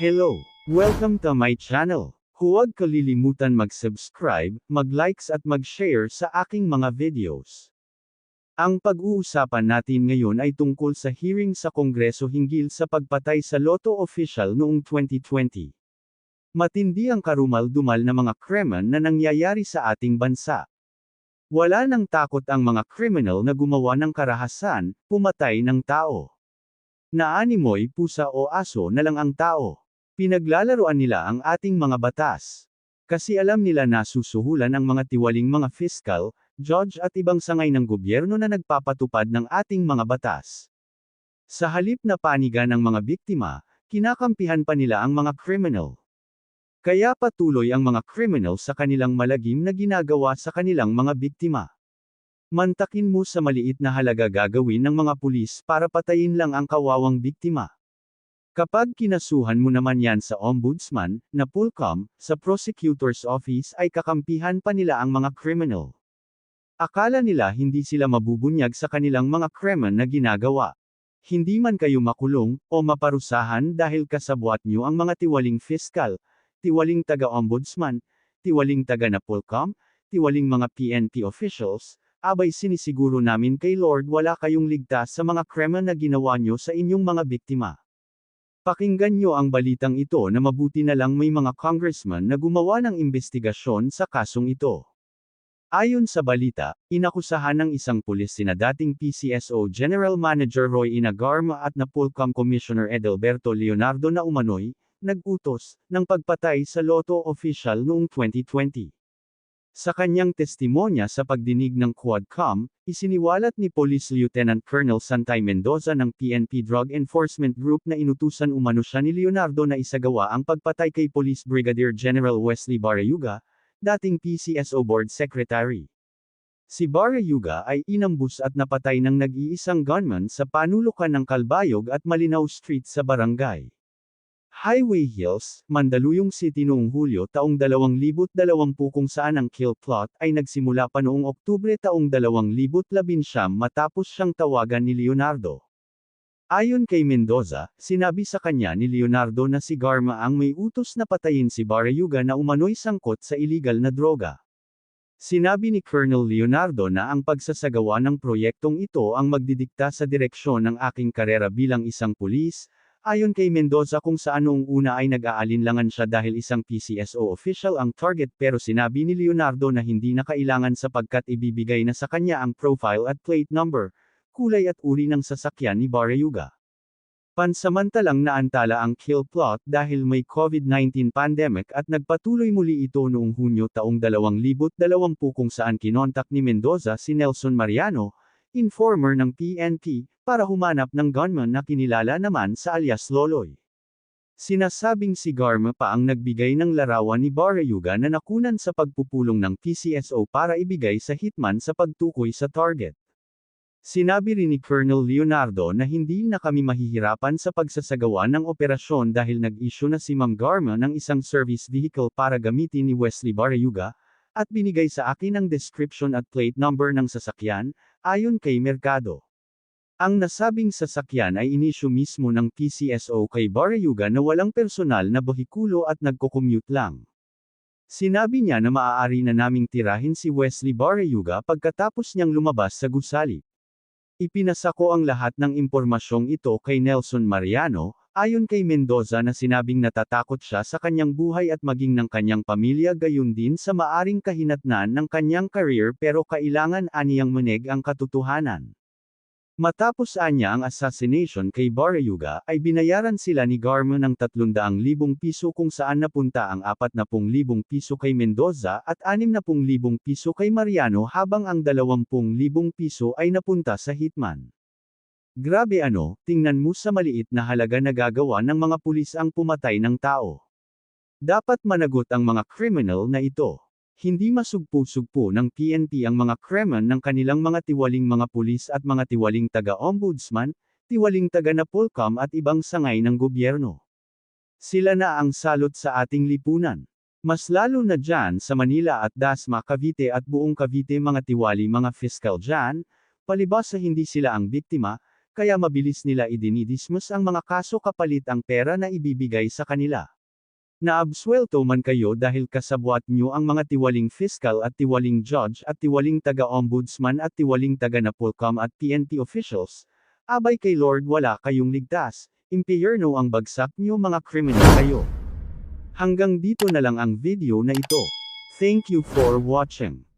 Hello! Welcome to my channel. Huwag kalilimutan mag-subscribe, mag-likes at mag-share sa aking mga videos. Ang pag-uusapan natin ngayon ay tungkol sa hearing sa Kongreso hinggil sa pagpatay sa Lotto official noong 2020. Matindi ang karumal-dumal na mga krimen na nangyayari sa ating bansa. Wala nang takot ang mga criminal na gumawa ng karahasan, pumatay ng tao. Naanimoy pusa o aso na lang ang tao. Pinaglalaroan nila ang ating mga batas. Kasi alam nila na susuhulan ang mga tiwaling mga fiscal, judge at ibang sangay ng gobyerno na nagpapatupad ng ating mga batas. Sa halip na panigan ng mga biktima, kinakampihan pa nila ang mga criminal. Kaya patuloy ang mga criminal sa kanilang malagim na ginagawa sa kanilang mga biktima. Mantakin mo sa maliit na halaga gagawin ng mga pulis para patayin lang ang kawawang biktima. Kapag kinasuhan mo naman yan sa ombudsman, na Pulcom, sa prosecutor's office ay kakampihan pa nila ang mga criminal. Akala nila hindi sila mabubunyag sa kanilang mga krimen na ginagawa. Hindi man kayo makulong, o maparusahan dahil kasabwat nyo ang mga tiwaling fiscal, tiwaling taga-ombudsman, tiwaling taga-Napolcom, tiwaling mga PNP officials, abay sinisiguro namin kay Lord wala kayong ligtas sa mga krimen na ginawa nyo sa inyong mga biktima. Pakinggan nyo ang balitang ito na mabuti na lang may mga congressman na gumawa ng investigasyon sa kasong ito. Ayon sa balita, inakusahan ng isang pulis sina dating PCSO General Manager Roy Inagarma at Napolcom Commissioner Edelberto Leonardo na umano'y, nag-utos, ng pagpatay sa Lotto official noong 2020. Sa kanyang testimonya sa pagdinig ng Quadcom, isiniwalat ni Police Lieutenant Colonel Santay Mendoza ng PNP Drug Enforcement Group na inutusan umano siya ni Leonardo na isagawa ang pagpatay kay Police Brigadier General Wesley Barayuga, dating PCSO Board Secretary. Si Barayuga ay inambus at napatay ng nag-iisang gunman sa panulukan ng Kalbayog at Malinaw Street sa barangay. Highway Hills, Mandaluyong City noong Hulyo taong 2020 kung saan ang kill plot ay nagsimula pa noong Oktubre taong 2019 matapos siyang tawagan ni Leonardo. Ayon kay Mendoza, sinabi sa kanya ni Leonardo na si Garma ang may utos na patayin si Barayuga na umano'y sangkot sa iligal na droga. Sinabi ni Colonel Leonardo na ang pagsasagawa ng proyektong ito ang magdidikta sa direksyon ng aking karera bilang isang pulis, Ayon kay Mendoza kung saan noong una ay nag-aalinlangan siya dahil isang PCSO official ang target pero sinabi ni Leonardo na hindi na kailangan sapagkat ibibigay na sa kanya ang profile at plate number, kulay at uri ng sasakyan ni Barayuga. Pansamantalang naantala ang kill plot dahil may COVID-19 pandemic at nagpatuloy muli ito noong Hunyo taong 2020 kung saan kinontak ni Mendoza si Nelson Mariano, informer ng PNP, para humanap ng gunman na kinilala naman sa alias Loloy. Sinasabing si Garma pa ang nagbigay ng larawan ni Barayuga na nakunan sa pagpupulong ng PCSO para ibigay sa hitman sa pagtukoy sa target. Sinabi rin ni Colonel Leonardo na hindi na kami mahihirapan sa pagsasagawa ng operasyon dahil nag-issue na si Ma'am Garma ng isang service vehicle para gamitin ni Wesley Barayuga, at binigay sa akin ang description at plate number ng sasakyan, ayon kay Mercado. Ang nasabing sasakyan ay inisyo mismo ng PCSO kay Barayuga na walang personal na bahikulo at nagko-commute lang. Sinabi niya na maaari na naming tirahin si Wesley Barayuga pagkatapos niyang lumabas sa gusali. Ipinasa ko ang lahat ng impormasyong ito kay Nelson Mariano, ayon kay Mendoza na sinabing natatakot siya sa kanyang buhay at maging ng kanyang pamilya gayon din sa maaring kahinatnan ng kanyang career pero kailangan aniyang manig ang katotohanan. Matapos anya ang assassination kay Barayuga, ay binayaran sila ni Garma ng 300,000 piso kung saan napunta ang 40,000 piso kay Mendoza at 60,000 piso kay Mariano habang ang 20,000 piso ay napunta sa hitman. Grabe ano, tingnan mo sa maliit na halaga na gagawa ng mga pulis ang pumatay ng tao. Dapat managot ang mga criminal na ito. Hindi masugpo-sugpo ng PNP ang mga kreman ng kanilang mga tiwaling mga pulis at mga tiwaling taga-ombudsman, tiwaling taga-Napolcom at ibang sangay ng gobyerno. Sila na ang salot sa ating lipunan. Mas lalo na dyan sa Manila at Dasma Cavite at buong Cavite mga tiwali mga fiscal dyan, palibas sa hindi sila ang biktima, kaya mabilis nila idinidismiss ang mga kaso kapalit ang pera na ibibigay sa kanila. Naabswelto man kayo dahil kasabwat nyo ang mga tiwaling fiscal at tiwaling judge at tiwaling taga-ombudsman at tiwaling taga-Napolcom at PNP officials, abay kay Lord wala kayong ligtas, impyerno ang bagsak nyo mga kriminal kayo. Hanggang dito na lang ang video na ito. Thank you for watching.